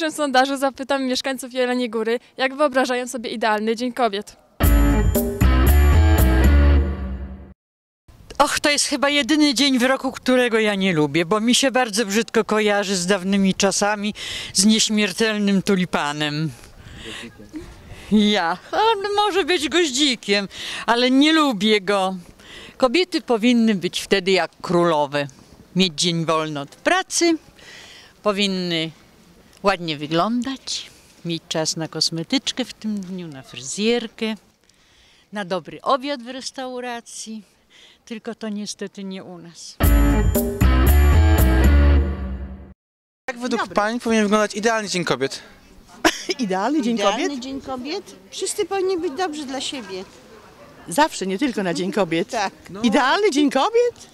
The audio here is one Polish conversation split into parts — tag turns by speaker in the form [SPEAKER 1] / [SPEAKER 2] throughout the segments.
[SPEAKER 1] dzisiejszym sondażu zapytam mieszkańców Jeleniej Góry, jak wyobrażają sobie idealny Dzień Kobiet.
[SPEAKER 2] Och, to jest chyba jedyny dzień w roku, którego ja nie lubię, bo mi się bardzo brzydko kojarzy z dawnymi czasami, z nieśmiertelnym tulipanem. Ja. On może być goździkiem, ale nie lubię go. Kobiety powinny być wtedy jak królowe. Mieć dzień wolny od pracy, powinny ładnie wyglądać, mieć czas na kosmetyczkę w tym dniu, na fryzjerkę, na dobry obiad w restauracji. Tylko to niestety nie u nas.
[SPEAKER 3] Jak według Pań powinien wyglądać idealny Dzień Kobiet?
[SPEAKER 4] Idealny Dzień
[SPEAKER 5] Idealny
[SPEAKER 4] Kobiet?
[SPEAKER 5] Dzień Kobiet? Wszyscy powinni być dobrzy dla siebie.
[SPEAKER 4] Zawsze, nie tylko na Dzień Kobiet.
[SPEAKER 5] Tak.
[SPEAKER 4] Idealny Dzień Kobiet?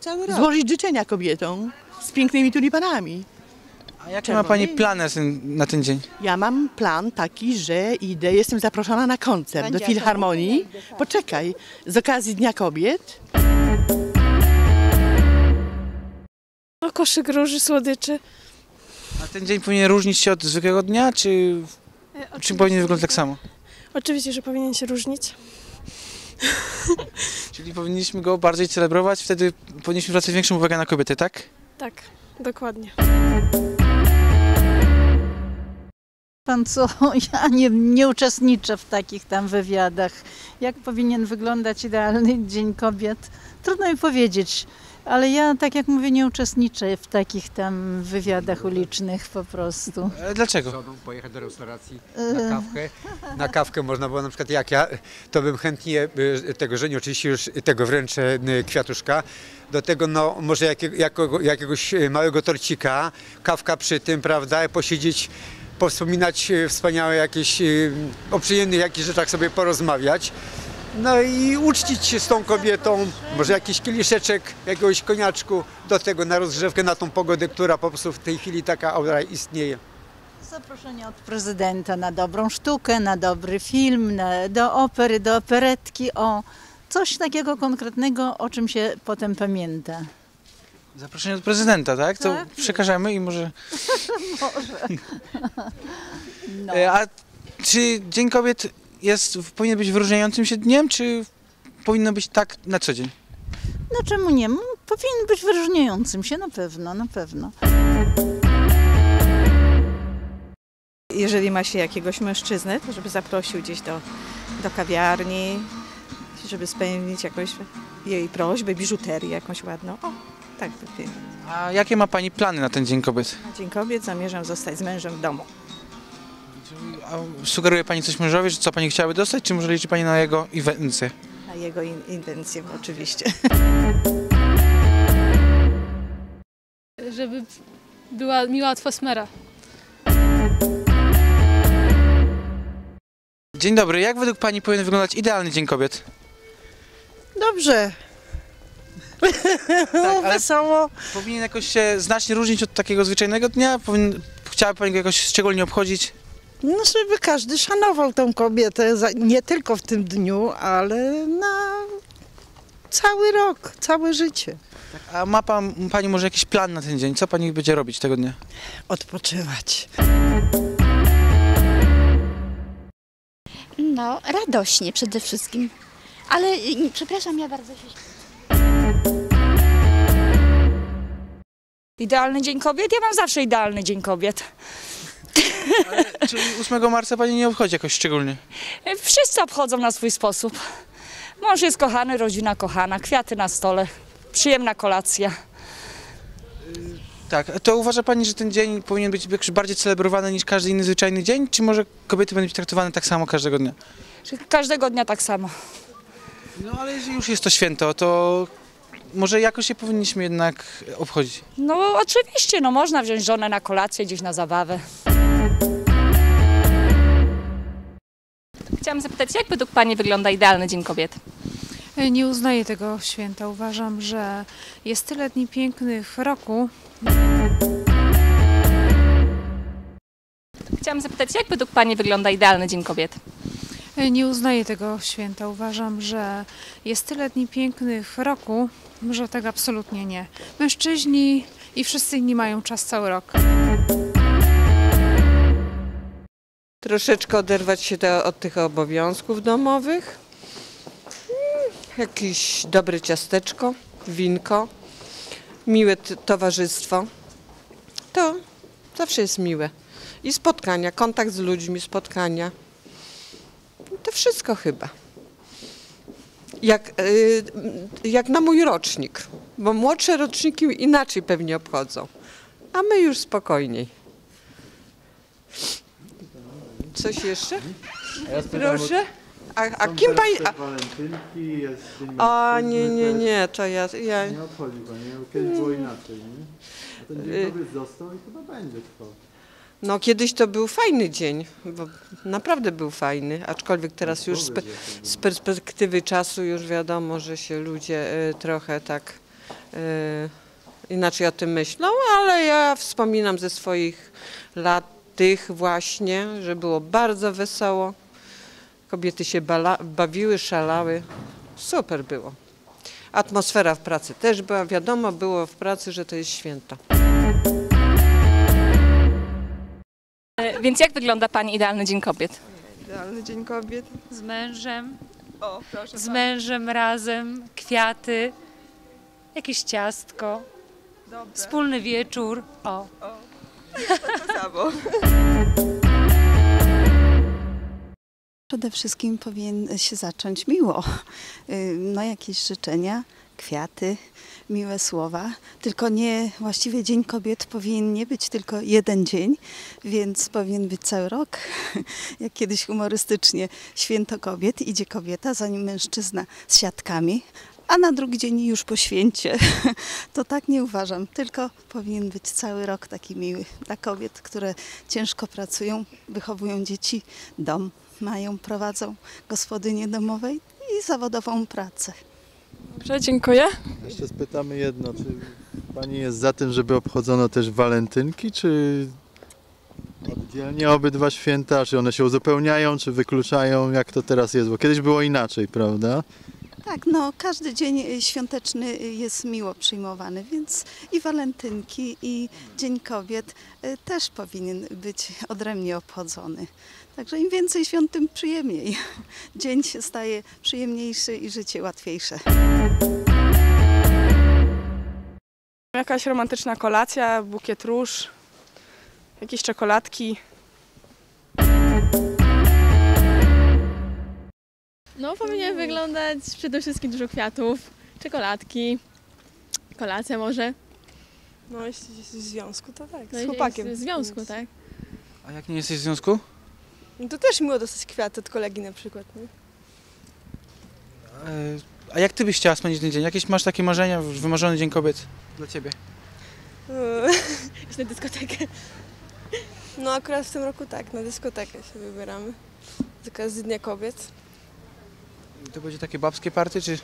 [SPEAKER 5] Cały rok.
[SPEAKER 4] Złożyć życzenia kobietom z pięknymi tulipanami.
[SPEAKER 3] A jakie ma Pani plany na ten, dzień?
[SPEAKER 4] Ja mam plan taki, że idę, jestem zaproszona na koncert do Filharmonii. Poczekaj, z okazji Dnia Kobiet.
[SPEAKER 1] No, koszyk róży, słodyczy.
[SPEAKER 3] A ten dzień powinien różnić się od zwykłego dnia, czy, czy powinien wyglądać tak samo?
[SPEAKER 1] Oczywiście, że powinien się różnić.
[SPEAKER 3] Czyli powinniśmy go bardziej celebrować, wtedy powinniśmy zwracać większą uwagę na kobiety, tak?
[SPEAKER 1] Tak, dokładnie.
[SPEAKER 6] Pan co, ja nie, nie uczestniczę w takich tam wywiadach. Jak powinien wyglądać idealny Dzień Kobiet? Trudno mi powiedzieć, ale ja, tak jak mówię, nie uczestniczę w takich tam wywiadach ulicznych po prostu.
[SPEAKER 3] E, Dlaczego?
[SPEAKER 7] pojechać do restauracji na kawkę. Na kawkę można było na przykład jak ja, to bym chętnie y, tego żeni oczywiście już tego wręczę y, kwiatuszka. Do tego no może jakiego, jakiego, jakiegoś małego torcika, kawka przy tym, prawda, posiedzieć, powspominać y, wspaniałe jakieś, y, o przyjemnych jakichś rzeczach sobie porozmawiać. No i uczcić się z tą kobietą, może jakiś kieliszeczek, jakiegoś koniaczku, do tego na rozgrzewkę, na tą pogodę, która po prostu w tej chwili taka aura istnieje.
[SPEAKER 6] Zaproszenie od prezydenta na dobrą sztukę, na dobry film, na, do opery, do operetki, o coś takiego konkretnego, o czym się potem pamięta.
[SPEAKER 3] Zaproszenie od prezydenta, tak? To
[SPEAKER 6] Tak.
[SPEAKER 3] przekażemy i może...
[SPEAKER 6] No.
[SPEAKER 3] E, A czy Dzień Kobiet jest, powinien być wyróżniającym się dniem, czy powinno być tak na co dzień?
[SPEAKER 6] No czemu nie? Powinien być wyróżniającym się na pewno, na pewno.
[SPEAKER 8] jeżeli ma się jakiegoś mężczyznę, to żeby zaprosił gdzieś do, do kawiarni, żeby spełnić jakąś jej prośbę, biżuterię jakąś ładną. O, tak by było.
[SPEAKER 3] A jakie ma Pani plany na ten Dzień Kobiet?
[SPEAKER 8] Na Dzień Kobiet zamierzam zostać z mężem w domu.
[SPEAKER 3] A sugeruje Pani coś mężowi, że co Pani chciałaby dostać, czy może liczy Pani na jego inwencję?
[SPEAKER 8] Na jego in, intencję oczywiście.
[SPEAKER 9] żeby była miła atmosfera.
[SPEAKER 3] Dzień dobry, jak według Pani powinien wyglądać idealny Dzień Kobiet?
[SPEAKER 5] Dobrze.
[SPEAKER 3] Tak, ale
[SPEAKER 5] Wesoło.
[SPEAKER 3] powinien jakoś się znacznie różnić od takiego zwyczajnego dnia? Powinien, chciałaby Pani go jakoś szczególnie obchodzić?
[SPEAKER 5] No, żeby każdy szanował tą kobietę, za- nie tylko w tym dniu, ale na cały rok, całe życie.
[SPEAKER 3] A ma pan, Pani może jakiś plan na ten dzień? Co Pani będzie robić tego dnia?
[SPEAKER 5] Odpoczywać.
[SPEAKER 10] No, radośnie przede wszystkim. Ale przepraszam, ja bardzo się
[SPEAKER 8] Idealny Dzień Kobiet? Ja mam zawsze idealny Dzień Kobiet.
[SPEAKER 3] Czyli 8 marca Pani nie obchodzi jakoś szczególnie?
[SPEAKER 8] Wszyscy obchodzą na swój sposób. Mąż jest kochany, rodzina kochana, kwiaty na stole, przyjemna kolacja.
[SPEAKER 3] Tak, to uważa Pani, że ten dzień powinien być bardziej celebrowany niż każdy inny zwyczajny dzień? Czy może kobiety będą być traktowane tak samo każdego dnia?
[SPEAKER 8] Każdego dnia tak samo.
[SPEAKER 3] No ale jeżeli już jest to święto, to może jakoś się powinniśmy jednak obchodzić.
[SPEAKER 8] No oczywiście, no można wziąć żonę na kolację, gdzieś na zabawę.
[SPEAKER 9] Chciałam zapytać, jak według Pani wygląda idealny Dzień Kobiet?
[SPEAKER 1] Nie uznaję tego święta. Uważam, że jest tyle dni pięknych w roku.
[SPEAKER 9] Chciałam zapytać, jak według Pani wygląda idealny Dzień Kobiet?
[SPEAKER 1] Nie uznaję tego święta. Uważam, że jest tyle dni pięknych roku, że tak absolutnie nie. Mężczyźni i wszyscy inni mają czas cały rok.
[SPEAKER 11] troszeczkę oderwać się te, od tych obowiązków domowych. Mm, Jakieś dobre ciasteczko, winko, miłe towarzystwo. To zawsze jest miłe. I spotkania, kontakt z ludźmi, spotkania. To wszystko chyba. Jak, y, jak na mój rocznik, bo młodsze roczniki inaczej pewnie obchodzą, a my już spokojniej. Coś jeszcze? Proszę? A, a kim pani... A, nie, nie, nie, to ja... ja
[SPEAKER 12] Nie obchodzi pani, kiedyś było inaczej, nie? Ten dzień został i chyba będzie trwał.
[SPEAKER 11] No kiedyś to był fajny dzień, bo naprawdę był fajny, aczkolwiek teraz już z, pe- z perspektywy czasu już wiadomo, że się ludzie y, trochę tak y, inaczej o tym myślą, ale ja wspominam ze swoich lat tych właśnie, że było bardzo wesoło. Kobiety się bawiły, szalały. Super było. Atmosfera w pracy też była. Wiadomo było w pracy, że to jest święto.
[SPEAKER 9] Więc jak wygląda Pani idealny Dzień Kobiet?
[SPEAKER 11] Idealny Dzień Kobiet.
[SPEAKER 13] Z mężem,
[SPEAKER 11] O, proszę
[SPEAKER 13] z mężem razem, kwiaty, jakieś ciastko, wspólny wieczór. O.
[SPEAKER 11] samo.
[SPEAKER 14] Przede wszystkim powinien się zacząć miło. Y, No jakieś życzenia, kwiaty, miłe słowa. Tylko nie, właściwie Dzień Kobiet powinien nie być tylko jeden dzień, więc powinien być cały rok. Jak kiedyś humorystycznie Święto Kobiet, idzie kobieta, zanim mężczyzna z siatkami, a na drugi dzień już po święcie. To tak nie uważam, tylko powinien być cały rok taki miły dla kobiet, które ciężko pracują, wychowują dzieci, dom mają, prowadzą gospodynię domowej i zawodową pracę.
[SPEAKER 15] Dobrze, dziękuję.
[SPEAKER 12] Jeszcze spytamy jedno, czy pani jest za tym, żeby obchodzono też walentynki, czy oddzielnie obydwa święta, czy one się uzupełniają, czy wykluczają, jak to teraz jest, bo kiedyś było inaczej, prawda?
[SPEAKER 14] Tak, no każdy dzień świąteczny jest miło przyjmowany, więc i walentynki, i Dzień Kobiet y, też powinien być odrębnie obchodzony. Także im więcej świąt, tym przyjemniej. Dzień się staje przyjemniejszy i życie łatwiejsze.
[SPEAKER 15] Jakaś romantyczna kolacja, bukiet róż, jakieś czekoladki.
[SPEAKER 16] No, powinien wyglądać przede wszystkim dużo kwiatów, czekoladki, kolacja może.
[SPEAKER 15] No, jeśli jest w związku, to tak,
[SPEAKER 16] No,
[SPEAKER 15] z chłopakiem.
[SPEAKER 16] w związku, tak.
[SPEAKER 3] A jak nie jesteś w związku?
[SPEAKER 15] No to też miło dostać kwiaty od kolegi na przykład, nie?
[SPEAKER 3] E, A jak ty byś chciała spędzić ten dzień? Jakieś masz takie marzenia, wymarzony Dzień Kobiet dla ciebie?
[SPEAKER 16] Iść na dyskotekę.
[SPEAKER 15] No akurat w tym roku tak, na dyskotekę się wybieramy. Z okazji Dnia Kobiet.
[SPEAKER 3] To będzie takie babskie party, czy...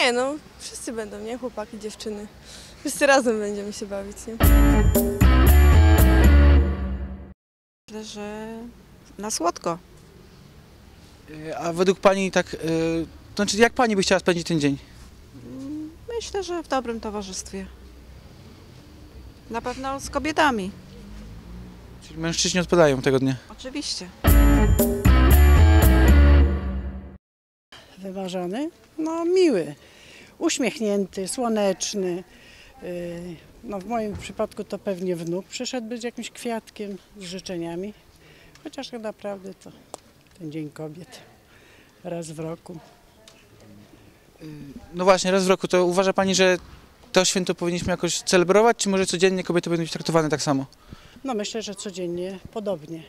[SPEAKER 15] Nie no, wszyscy będą, nie? Chłopaki, dziewczyny. Wszyscy razem będziemy się bawić, nie?
[SPEAKER 4] Myślę, że na słodko.
[SPEAKER 3] E, A według pani tak... e, To znaczy, jak pani by chciała spędzić ten dzień?
[SPEAKER 4] Myślę, że w dobrym towarzystwie. Na pewno z kobietami.
[SPEAKER 3] Czyli mężczyźni odpadają tego dnia.
[SPEAKER 4] Oczywiście.
[SPEAKER 5] Wymarzony? No miły, uśmiechnięty, słoneczny. Yy, No w moim przypadku to pewnie wnuk przyszedł z jakimś kwiatkiem, z życzeniami. Chociaż tak naprawdę to ten Dzień Kobiet raz w roku.
[SPEAKER 3] No właśnie, raz w roku. To uważa pani, że to święto powinniśmy jakoś celebrować, czy może codziennie kobiety będą być traktowane tak samo?
[SPEAKER 5] No myślę, że codziennie podobnie.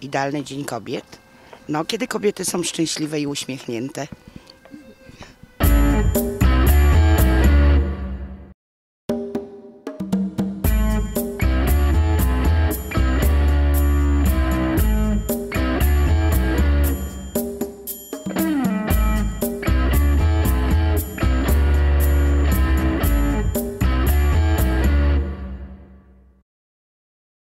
[SPEAKER 17] Idealny Dzień Kobiet? No, kiedy kobiety są szczęśliwe i uśmiechnięte.